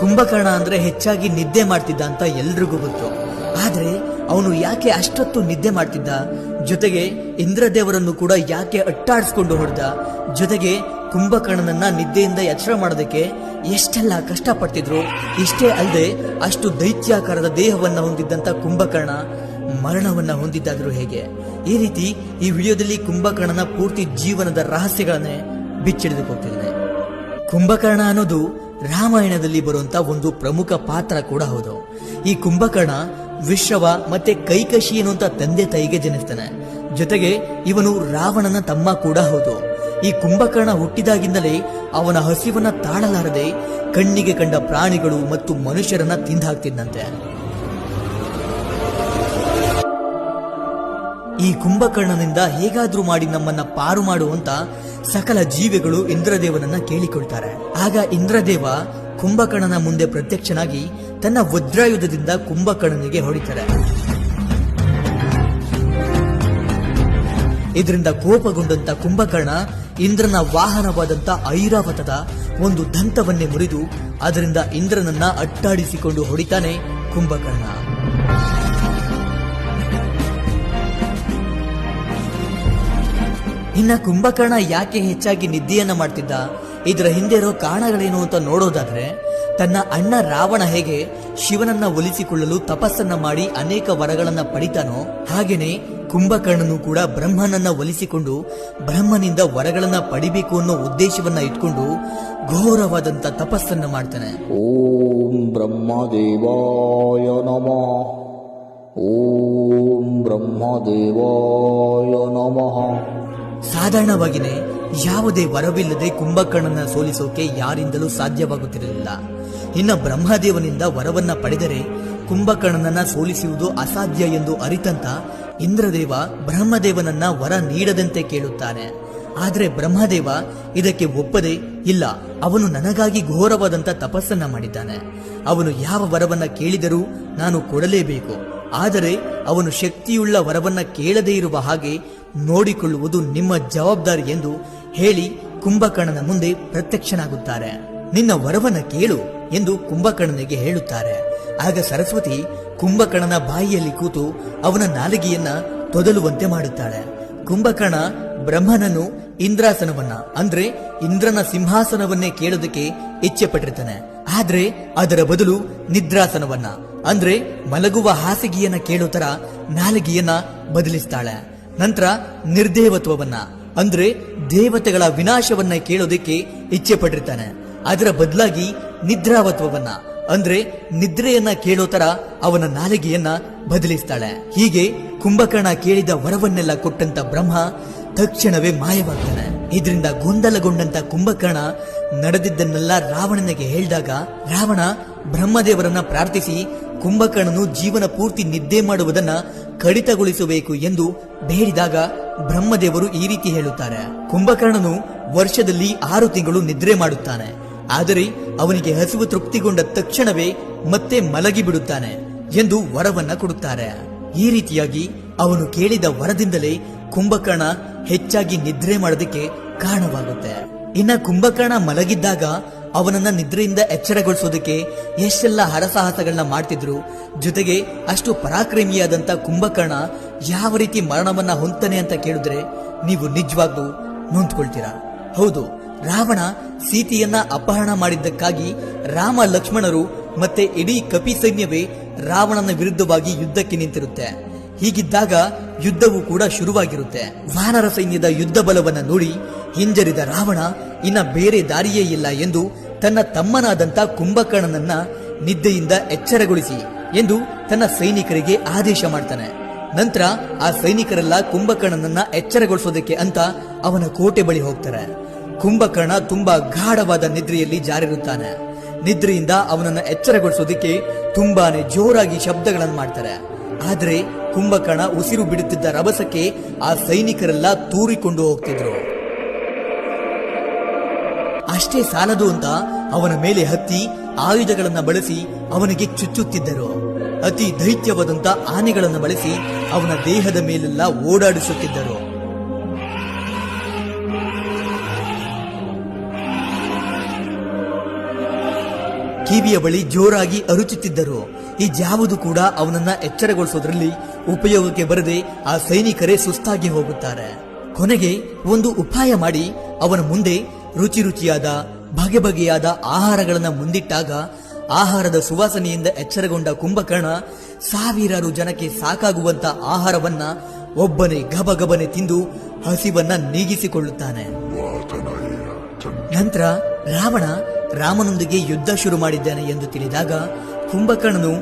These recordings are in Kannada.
ಕುಂಭಕರ್ಣ ಅಂದ್ರೆ ಹೆಚ್ಚಾಗಿ ನಿದ್ದೆ ಮಾಡ್ತಿದ್ದ ಅಂತ ಎಲ್ರಿಗೂ ಗೊತ್ತು. ಆದ್ರೆ ಅವನು ಯಾಕೆ ಅಷ್ಟೊತ್ತು ನಿದ್ದೆ ಮಾಡ್ತಿದ್ದ? ಜೊತೆಗೆ ಇಂದ್ರದೇವರನ್ನು ಕೂಡ ಯಾಕೆ ಅಟ್ಟಾಡಿಸ್ಕೊಂಡು ಹೊಡೆದ? ಜೊತೆಗೆ ಕುಂಭಕರ್ಣನನ್ನ ನಿದ್ದೆಯಿಂದ ಎಚ್ಚರ ಮಾಡೋದಕ್ಕೆ ಎಷ್ಟೆಲ್ಲ ಕಷ್ಟಪಡ್ತಿದ್ರು? ಇಷ್ಟೇ ಅಲ್ಲದೆ ಅಷ್ಟು ದೈತ್ಯಾಕಾರದ ದೇಹವನ್ನ ಹೊಂದಿದ್ದಂತ ಕುಂಭಕರ್ಣ ಮರಣವನ್ನ ಹೊಂದಿದ್ದಾದ್ರೂ ಹೇಗೆ? ಈ ರೀತಿ ಈ ವಿಡಿಯೋದಲ್ಲಿ ಕುಂಭಕರ್ಣನ ಪೂರ್ತಿ ಜೀವನದ ರಹಸ್ಯಗಳನ್ನೇ ಬಿಚ್ಚಿಡಿದುಕೊಳ್ತಿದ್ದೇನೆ ಕುಂಭಕರ್ಣ ಅನ್ನೋದು ರಾಮಾಯಣದಲ್ಲಿ ಬರುವಂತ ಒಂದು ಪ್ರಮುಖ ಪಾತ್ರ ಕೂಡ ಹೌದು. ಈ ಕುಂಭಕರ್ಣ ವಿಶ್ರವ ಮತ್ತೆ ಕೈಕಶಿ ಎನ್ನುವಂತ ತಂದೆ ತಾಯಿಗೆ ಜನಿಸ್ತಾನೆ. ಜೊತೆಗೆ ಇವನು ರಾವಣನ ತಮ್ಮ ಕೂಡ ಹೌದು. ಈ ಕುಂಭಕರ್ಣ ಹುಟ್ಟಿದಾಗಿಂದಲೇ ಅವನ ಹಸಿವನ್ನ ತಾಳಲಾರದೆ ಕಣ್ಣಿಗೆ ಕಂಡ ಪ್ರಾಣಿಗಳು ಮತ್ತು ಮನುಷ್ಯರನ್ನ ತಿಂದಾಕ್ತಿದ್ದಂತೆ ಈ ಕುಂಭಕರ್ಣನಿಂದ ಹೇಗಾದ್ರೂ ಮಾಡಿ ನಮ್ಮನ್ನ ಪಾರು ಮಾಡುವಂತ ಸಕಲ ಜೀವಿಗಳು ಇಂದ್ರದೇವನನ್ನ ಕೇಳಿಕೊಳ್ತಾರೆ. ಆಗ ಇಂದ್ರದೇವ ಕುಂಭಕರ್ಣನ ಮುಂದೆ ಪ್ರತ್ಯಕ್ಷನಾಗಿ ತನ್ನ ವಜ್ರಾಯುಧದಿಂದ ಕುಂಭಕರ್ಣನಿಗೆ ಹೊಡಿತಾರೆ. ಇದರಿಂದ ಕೋಪಗೊಂಡಂತ ಕುಂಭಕರ್ಣ ಇಂದ್ರನ ವಾಹನವಾದಂತ ಐರಾವತದ ಒಂದು ದಂತವನ್ನೇ ಮುರಿದು ಅದರಿಂದ ಇಂದ್ರನನ್ನ ಅಟ್ಟಾಡಿಸಿಕೊಂಡು ಹೊಡಿತಾನೆ ಕುಂಭಕರ್ಣ. ಇನ್ನ ಕುಂಭಕರ್ಣ ಯಾಕೆ ಹೆಚ್ಚಾಗಿ ನಿದ್ದೆಯನ್ನ ಮಾಡ್ತಿದ್ದ? ಇದರ ಹಿಂದೆ ಇರೋ ಕಾರಣಗಳೇನು ಅಂತ ನೋಡೋದಾದ್ರೆ, ತನ್ನ ಅಣ್ಣ ರಾವಣ ಹೇಗೆ ಶಿವನನ್ನ ಒಲಿಸಿಕೊಳ್ಳಲು ತಪಸ್ಸನ್ನ ಮಾಡಿ ಅನೇಕ ವರಗಳನ್ನ ಪಡಿತಾನೋ, ಹಾಗೇನೆ ಕುಂಭಕರ್ಣನು ಕೂಡ ಬ್ರಹ್ಮನನ್ನ ಒಲಿಸಿಕೊಂಡು ಬ್ರಹ್ಮನಿಂದ ವರಗಳನ್ನ ಪಡಿಬೇಕು ಅನ್ನೋ ಉದ್ದೇಶವನ್ನ ಇಟ್ಕೊಂಡು ಘೋರವಾದಂತ ತಪಸ್ಸನ್ನ ಮಾಡ್ತಾನೆ. ಓಂ ಬ್ರಹ್ಮದೇವಾಯ ನಮಃ. ಓಂ ಬ್ರಹ್ಮ ಬ್ರಹ್ಮದೇವಾಯ ನಮಃ. ಸಾಧಾರಣವಾಗಿನೇ ಯಾವುದೇ ವರವಿಲ್ಲದೆ ಕುಂಭಕರ್ಣನ ಸೋಲಿಸೋಕೆ ಯಾರಿಂದಲೂ ಸಾಧ್ಯವಾಗುತ್ತಿರಲಿಲ್ಲ. ಇನ್ನ ಬ್ರಹ್ಮದೇವನಿಂದ ವರವನ್ನ ಪಡೆದರೆ ಕುಂಭಕರ್ಣನನ್ನ ಸೋಲಿಸುವುದು ಅಸಾಧ್ಯ ಎಂದು ಅರಿತಂತ ಇಂದ್ರದೇವ ಬ್ರಹ್ಮದೇವನನ್ನ ವರ ನೀಡದಂತೆ ಕೇಳುತ್ತಾನೆ. ಆದರೆ ಬ್ರಹ್ಮದೇವ ಇದಕ್ಕೆ ಒಪ್ಪದೆ ಇಲ್ಲ, ಅವನು ನನಗಾಗಿ ಘೋರವಾದಂತ ತಪಸ್ಸನ್ನ ಮಾಡಿದ್ದಾನೆ. ಅವನು ಯಾವ ವರವನ್ನ ಕೇಳಿದರೂ ನಾನು ಕೊಡಲೇಬೇಕು. ಆದರೆ ಅವನು ಶಕ್ತಿಯುಳ್ಳ ವರವನ್ನ ಕೇಳದೇ ಇರುವ ಹಾಗೆ ನೋಡಿಕೊಳ್ಳುವುದು ನಿಮ್ಮ ಜವಾಬ್ದಾರಿ ಎಂದು ಹೇಳಿ ಕುಂಭಕರ್ಣನ ಮುಂದೆ ಪ್ರತ್ಯಕ್ಷನಾಗುತ್ತಾರೆ. ನಿನ್ನ ವರವನ್ನ ಕೇಳು ಎಂದು ಕುಂಭಕರ್ಣನಿಗೆ ಹೇಳುತ್ತಾರೆ. ಆಗ ಸರಸ್ವತಿ ಕುಂಭಕರ್ಣನ ಬಾಯಿಯಲ್ಲಿ ಕೂತು ಅವನ ನಾಲಿಗೆಯನ್ನ ತೊದಲುವಂತೆ ಮಾಡುತ್ತಾಳೆ. ಕುಂಭಕರ್ಣ ಬ್ರಹ್ಮನನ್ನು ಇಂದ್ರಾಸನವನ್ನ, ಅಂದ್ರೆ ಇಂದ್ರನ ಸಿಂಹಾಸನವನ್ನೇ ಕೇಳೋದಕ್ಕೆ ಇಚ್ಛೆ ಪಟ್ಟಿರ್ತಾನೆ ಆದ್ರೆ ಅದರ ಬದಲು ನಿದ್ರಾಸನವನ್ನ, ಅಂದ್ರೆ ಮಲಗುವ ಹಾಸಿಗೆಯನ್ನ ಕೇಳೋ ತರ ನಾಲಿಗೆಯನ್ನ ಬದಲಿಸ್ತಾಳೆ. ನಂತರ ನಿರ್ದೇವತ್ವವನ್ನ, ಅಂದ್ರೆ ದೇವತೆಗಳ ವಿನಾಶವನ್ನ ಕೇಳೋದಕ್ಕೆ ಇಚ್ಛೆ ಪಟ್ಟಿರ್ತಾನೆ ಅದರ ಬದಲಾಗಿ ನಿದ್ರಾವತ್ವವನ್ನ, ಅಂದ್ರೆ ನಿದ್ರೆಯನ್ನ ಕೇಳೋ ತರ ಅವನ ನಾಲಿಗೆಯನ್ನ ಬದಲಿಸ್ತಾಳೆ. ಹೀಗೆ ಕುಂಭಕರ್ಣ ಕೇಳಿದ ವರವನ್ನೆಲ್ಲ ಕೊಟ್ಟಂತ ಬ್ರಹ್ಮ ತಕ್ಷಣವೇ ಮಾಯವಾಗ್ತಾನೆ. ಇದರಿಂದ ಗೊಂದಲಗೊಂಡಂತ ಕುಂಭಕರ್ಣ ನಡೆದಿದ್ದನ್ನೆಲ್ಲ ರಾವಣನಿಗೆ ಹೇಳಿದಾಗ, ರಾವಣ ಬ್ರಹ್ಮದೇವರನ್ನ ಪ್ರಾರ್ಥಿಸಿ ಕುಂಭಕರ್ಣನು ಜೀವನ ಪೂರ್ತಿ ನಿದ್ದೆ ಮಾಡುವುದನ್ನ ಕಡಿತಗೊಳಿಸಬೇಕು ಎಂದು ಬೇಡಿದಾಗ ಬ್ರಹ್ಮದೇವರು ಈ ರೀತಿ ಹೇಳುತ್ತಾರೆ. ಕುಂಭಕರ್ಣನು ವರ್ಷದಲ್ಲಿ ಆರು ತಿಂಗಳು ನಿದ್ರೆ ಮಾಡುತ್ತಾನೆ. ಆದರೆ ಅವನಿಗೆ ಹಸಿವು ತೃಪ್ತಿಗೊಂಡ ತಕ್ಷಣವೇ ಮತ್ತೆ ಮಲಗಿ ಬಿಡುತ್ತಾನೆ ಎಂದು ವರವನ್ನ ಕೊಡುತ್ತಾರೆ. ಈ ರೀತಿಯಾಗಿ ಅವನು ಕೇಳಿದ ವರದಿಂದಲೇ ಕುಂಭಕರ್ಣ ಹೆಚ್ಚಾಗಿ ನಿದ್ರೆ ಮಾಡೋದಕ್ಕೆ ಕಾರಣವಾಗುತ್ತೆ. ಇನ್ನ ಕುಂಭಕರ್ಣ ಮಲಗಿದ್ದಾಗ ಅವನನ್ನ ನಿದ್ರೆಯಿಂದ ಎಚ್ಚರಗೊಳಿಸೋದಕ್ಕೆ ಎಷ್ಟೆಲ್ಲ ಹರಸಾಹಸಗಳನ್ನ ಮಾಡ್ತಿದ್ರು. ಜೊತೆಗೆ ಅಷ್ಟು ಪರಾಕ್ರಮಿಯಾದಂತ ಕುಂಭಕರ್ಣ ಯಾವ ರೀತಿ ಮರಣವನ್ನ ಹೊಂತಾನೆ ಅಂತ ಕೇಳಿದ್ರೆ ನೀವು ನಿಜವಾಗ್ಲೂ ನೊಂದ್ಕೊಳ್ತೀರಾ. ಹೌದು, ರಾವಣ ಸೀತೆಯನ್ನ ಅಪಹರಣ ಮಾಡಿದ್ದಕ್ಕಾಗಿ ರಾಮ ಲಕ್ಷ್ಮಣರು ಮತ್ತೆ ಇಡೀ ಕಪಿ ಸೈನ್ಯವೇ ರಾವಣನ ವಿರುದ್ಧವಾಗಿ ಯುದ್ಧಕ್ಕೆ ನಿಂತಿರುತ್ತೆ. ಹೀಗಿದ್ದಾಗ ಯುದ್ಧವು ಕೂಡ ಶುರುವಾಗಿರುತ್ತೆ. ವಾನರ ಸೈನ್ಯದ ಯುದ್ಧ ಬಲವನ್ನ ನೋಡಿ ಹಿಂಜರಿದ ರಾವಣ ಇನ್ನ ಬೇರೆ ದಾರಿಯೇ ಇಲ್ಲ ಎಂದು ತನ್ನ ತಮ್ಮನಾದಂಥ ಕುಂಭಕರ್ಣನನ್ನ ನಿದ್ದೆಯಿಂದ ಎಚ್ಚರಗೊಳಿಸಿ ಎಂದು ತನ್ನ ಸೈನಿಕರಿಗೆ ಆದೇಶ ಮಾಡ್ತಾನೆ. ನಂತರ ಆ ಸೈನಿಕರೆಲ್ಲ ಕುಂಭಕರ್ಣನನ್ನ ಎಚ್ಚರಗೊಳಿಸೋದಕ್ಕೆ ಅಂತ ಅವನ ಕೋಟೆ ಬಳಿ ಹೋಗ್ತಾರೆ. ಕುಂಭಕರ್ಣ ತುಂಬಾ ಗಾಢವಾದ ನಿದ್ರೆಯಲ್ಲಿ ಜಾರಿರುತ್ತಾನೆ. ನಿದ್ರೆಯಿಂದ ಅವನನ್ನ ಎಚ್ಚರಗೊಳಿಸೋದಕ್ಕೆ ತುಂಬಾನೇ ಜೋರಾಗಿ ಶಬ್ದಗಳನ್ನು ಮಾಡ್ತಾರೆ. ಆದರೆ ಕುಂಭಕರ್ಣ ಉಸಿರು ಬಿಡುತ್ತಿದ್ದ ರಭಸಕ್ಕೆ ಆ ಸೈನಿಕರೆಲ್ಲ ತೂರಿಕೊಂಡು ಹೋಗ್ತಿದ್ರು. ಅಷ್ಟೇ ಸಾಲದು ಅಂತ ಅವನ ಮೇಲೆ ಹತ್ತಿ ಆಯುಧಗಳನ್ನ ಬಳಸಿ ಅವನಿಗೆ ಚುಚ್ಚುತ್ತಿದ್ದರು. ಅತಿ ದೈತ್ಯವಾದಂತ ಆನೆಗಳನ್ನು ಬಳಸಿ ಅವನ ದೇಹದ ಮೇಲೆಲ್ಲ ಓಡಾಡಿಸುತ್ತಿದ್ದರು. ಕಿವಿಯ ಬಳಿ ಜೋರಾಗಿ ಅರುಚುತ್ತಿದ್ದರು. ಈ ಜಾವುದು ಕೂಡ ಅವನನ್ನ ಎಚ್ಚರಗೊಳಿಸೋದ್ರಲ್ಲಿ ಉಪಯೋಗಕ್ಕೆ ಬರದೆ ಆ ಸೈನಿಕರೇ ಸುಸ್ತಾಗಿ ಹೋಗುತ್ತಾರೆ. ಕೊನೆಗೆ ಒಂದು ಉಪಾಯ ಮಾಡಿ ಅವನ ಮುಂದೆ ರುಚಿ ರುಚಿಯಾದ ಬಗೆ ಬಗೆಯಾದ ಆಹಾರಗಳನ್ನು ಮುಂದಿಟ್ಟಾಗ ಆಹಾರದ ಸುವಾಸನೆಯಿಂದ ಎಚ್ಚರಗೊಂಡ ಕುಂಭಕರ್ಣ ಸಾವಿರಾರು ಜನಕ್ಕೆ ಸಾಕಾಗುವಂತ ಆಹಾರವನ್ನ ಒಬ್ಬನೇ ಗಬಗಬನೆ ತಿಂದು ಹಸಿವನ್ನ ನೀಗಿಸಿಕೊಳ್ಳುತ್ತಾನೆ. ನಂತರ ರಾವಣ ರಾಮನೊಂದಿಗೆ ಯುದ್ಧ ಶುರು ಮಾಡಿದ್ದಾನೆ ಎಂದು ತಿಳಿದಾಗ ಕುಂಭಕರ್ಣನು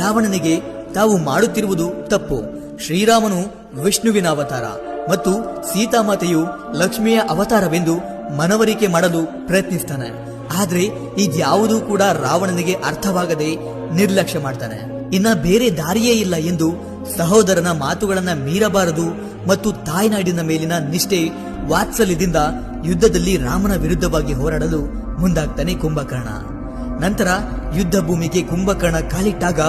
ರಾವಣನಿಗೆ ತಾವು ಮಾಡುತ್ತಿರುವುದು ತಪ್ಪು. ಶ್ರೀರಾಮನು ವಿಷ್ಣುವಿನ ಅವತಾರ ಮತ್ತು ಸೀತಾಮಾತೆಯು ಲಕ್ಷ್ಮಿಯ ಅವತಾರವೆಂದು ಮನವರಿಕೆ ಮಾಡಲು ಪ್ರಯತ್ನಿಸ್ತಾನೆ. ಆದ್ರೆ ಇದ್ಯಾವುದೂ ಕೂಡ ರಾವಣನಿಗೆ ಅರ್ಥವಾಗದೆ ನಿರ್ಲಕ್ಷ್ಯ ಮಾಡ್ತಾನೆ. ಇನ್ನ ಬೇರೆ ದಾರಿಯೇ ಇಲ್ಲ ಎಂದು ಸಹೋದರನ ಮಾತುಗಳನ್ನ ಮೀರಬಾರದು ಮತ್ತು ತಾಯ್ನಾಡಿನ ಮೇಲಿನ ನಿಷ್ಠೆ ವಾತ್ಸಲ್ಯದಿಂದ ಯುದ್ಧದಲ್ಲಿ ರಾಮನ ವಿರುದ್ಧವಾಗಿ ಹೋರಾಡಲು ಮುಂದಾಗ್ತಾನೆ ಕುಂಭಕರ್ಣ. ನಂತರ ಯುದ್ಧ ಭೂಮಿಗೆ ಕುಂಭಕರ್ಣ ಕಾಲಿಟ್ಟಾಗ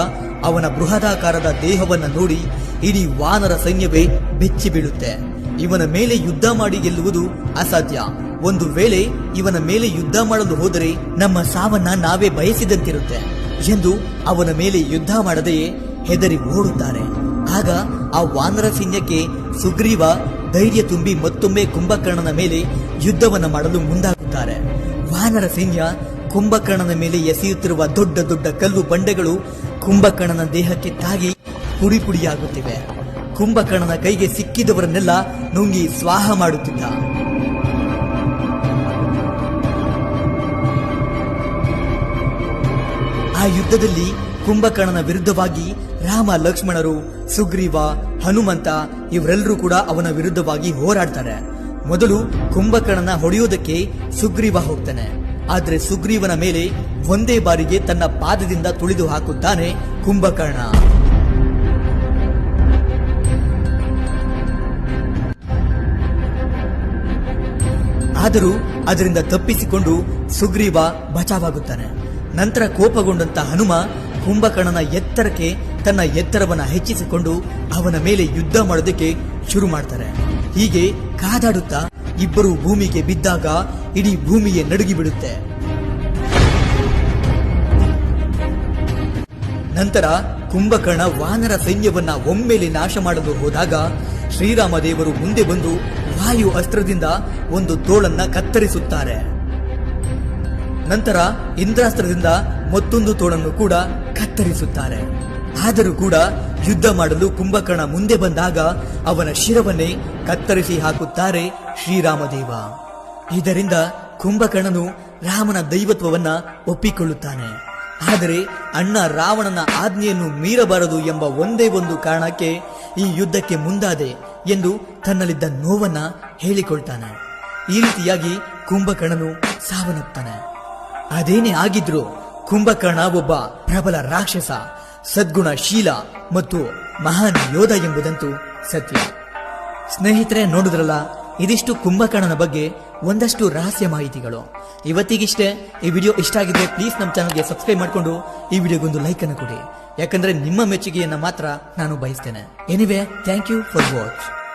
ಅವನ ಬೃಹದಾಕಾರದ ದೇಹವನ್ನ ನೋಡಿ ಇಡೀ ವಾನರ ಸೈನ್ಯವೇ ಬೆಚ್ಚಿ ಬೀಳುತ್ತೆ ಇವನ ಮೇಲೆ ಯುದ್ಧ ಮಾಡಿ ಗೆಲ್ಲುವುದು ಅಸಾಧ್ಯ. ಒಂದು ವೇಳೆ ಇವನ ಮೇಲೆ ಯುದ್ಧ ಮಾಡಲು ಹೋದರೆ ನಮ್ಮ ಸಾವನ್ನ ನಾವೇ ಬಯಸಿದಂತಿರುತ್ತೆ ಎಂದು ಅವನ ಮೇಲೆ ಯುದ್ಧ ಮಾಡದೆಯೇ ಹೆದರಿ ಓಡುತ್ತಾರೆ. ಆಗ ಆ ವಾನರ ಸೈನ್ಯಕ್ಕೆ ಸುಗ್ರೀವ ಧೈರ್ಯ ತುಂಬಿ ಮತ್ತೊಮ್ಮೆ ಕುಂಭಕರ್ಣನ ಮೇಲೆ ಯುದ್ಧವನ್ನ ಮಾಡಲು ಮುಂದಾಗುತ್ತಾರೆ. ವಾನರ ಸೈನ್ಯ ಕುಂಭಕರ್ಣನ ಮೇಲೆ ಎಸೆಯುತ್ತಿರುವ ದೊಡ್ಡ ದೊಡ್ಡ ಕಲ್ಲು ಬಂಡೆಗಳು ಕುಂಭಕರ್ಣನ ದೇಹಕ್ಕೆ ತಾಗಿ ಪುಡಿ ಪುಡಿಯಾಗುತ್ತಿವೆ ಕುಂಭಕರ್ಣನ ಕೈಗೆ ಸಿಕ್ಕಿದವರನ್ನೆಲ್ಲ ನುಂಗಿ ಸ್ವಾಹ ಮಾಡುತ್ತಿದ್ದ. ಯುದ್ಧದಲ್ಲಿ ಕುಂಭಕರ್ಣನ ವಿರುದ್ಧವಾಗಿ ರಾಮ, ಲಕ್ಷ್ಮಣರು, ಸುಗ್ರೀವ, ಹನುಮಂತ ಇವರೆಲ್ಲರೂ ಕೂಡ ಅವನ ವಿರುದ್ಧವಾಗಿ ಹೋರಾಡ್ತಾರೆ. ಮೊದಲು ಕುಂಭಕರ್ಣನ ಹೊಡೆಯುವುದಕ್ಕೆ ಸುಗ್ರೀವ ಹೋಗ್ತಾನೆ. ಆದ್ರೆ ಸುಗ್ರೀವನ ಮೇಲೆ ಒಂದೇ ಬಾರಿಗೆ ತನ್ನ ಪಾದದಿಂದ ತುಳಿದು ಹಾಕುತ್ತಾನೆ ಕುಂಭಕರ್ಣ. ಆದರೂ ಅದರಿಂದ ತಪ್ಪಿಸಿಕೊಂಡು ಸುಗ್ರೀವ ಬಚಾವಾಗುತ್ತಾನೆ. ನಂತರ ಕೋಪಗೊಂಡಂತ ಹನುಮ ಕುಂಭಕರ್ಣನ ಎತ್ತರಕ್ಕೆ ತನ್ನ ಎತ್ತರವನ್ನ ಹೆಚ್ಚಿಸಿಕೊಂಡು ಅವನ ಮೇಲೆ ಯುದ್ಧ ಮಾಡೋದಕ್ಕೆ ಶುರು ಮಾಡ್ತಾರೆ. ಹೀಗೆ ಕಾದಾಡುತ್ತಾ ಇಬ್ಬರು ಭೂಮಿಗೆ ಬಿದ್ದಾಗ ಇಡೀ ಭೂಮಿಯೇ ನಡುಗಿ ಬಿಡುತ್ತೆ ನಂತರ ಕುಂಭಕರ್ಣ ವಾನರ ಸೈನ್ಯವನ್ನ ಒಮ್ಮೆಲೆ ನಾಶ ಮಾಡಲು ಹೋದಾಗ ಶ್ರೀರಾಮ ದೇವರು ಮುಂದೆ ಬಂದು ವಾಯು ಅಸ್ತ್ರದಿಂದ ಒಂದು ತೋಳನ್ನ ಕತ್ತರಿಸುತ್ತಾರೆ. ನಂತರ ಇಂದ್ರಾಸ್ತ್ರದಿಂದ ಮತ್ತೊಂದು ತೋಳನ್ನು ಕೂಡ ಕತ್ತರಿಸುತ್ತಾರೆ ಆದರೂ ಕೂಡ ಯುದ್ಧ ಮಾಡಲು ಕುಂಭಕರ್ಣ ಮುಂದೆ ಬಂದಾಗ ಅವನ ಶಿರವನ್ನೇ ಕತ್ತರಿಸಿ ಹಾಕುತ್ತಾರೆ ಶ್ರೀರಾಮದೇವ. ಇದರಿಂದ ಕುಂಭಕರ್ಣನು ರಾಮನ ದೈವತ್ವವನ್ನ ಒಪ್ಪಿಕೊಳ್ಳುತ್ತಾನೆ. ಆದರೆ ಅಣ್ಣ ರಾವಣನ ಆಜ್ಞೆಯನ್ನು ಮೀರಬಾರದು ಎಂಬ ಒಂದೇ ಒಂದು ಕಾರಣಕ್ಕೆ ಈ ಯುದ್ಧಕ್ಕೆ ಮುಂದಾದೆ ಎಂದು ತನ್ನಲ್ಲಿದ್ದ ನೋವನ್ನ ಹೇಳಿಕೊಳ್ತಾನೆ. ಈ ರೀತಿಯಾಗಿ ಕುಂಭಕರ್ಣನು ಸಾವನ್ನಪ್ತಾನೆ. ಅದೇನೇ ಆಗಿದ್ರು, ಕುಂಭಕರ್ಣ ಒಬ್ಬ ಪ್ರಬಲ ರಾಕ್ಷಸ, ಸದ್ಗುಣ ಶೀಲ ಮತ್ತು ಮಹಾನ್ ಯೋಧ ಎಂಬುದಂತೂ ಸತ್ಯ. ಸ್ನೇಹಿತರೆ, ನೋಡಿದ್ರಲ್ಲ, ಇದಿಷ್ಟು ಕುಂಭಕರ್ಣನ ಬಗ್ಗೆ ಒಂದಷ್ಟು ರಹಸ್ಯ ಮಾಹಿತಿಗಳು. ಇವತ್ತಿಗಿಷ್ಟೇ ಈ ವಿಡಿಯೋ ಇಷ್ಟ ಆಗಿದ್ರೆ ಪ್ಲೀಸ್ ನಮ್ಮ ಚಾನಲ್ಗೆ ಸಬ್ಸ್ಕ್ರೈಬ್ ಮಾಡಿಕೊಂಡು ಈ ವಿಡಿಯೋಗೊಂದು ಲೈಕ್ ಅನ್ನು ಕೊಡಿ. ಯಾಕಂದ್ರೆ ನಿಮ್ಮ ಮೆಚ್ಚುಗೆಯನ್ನು ಮಾತ್ರ ನಾನು ಬಯಸ್ತೇನೆ. Anyway thank you for watch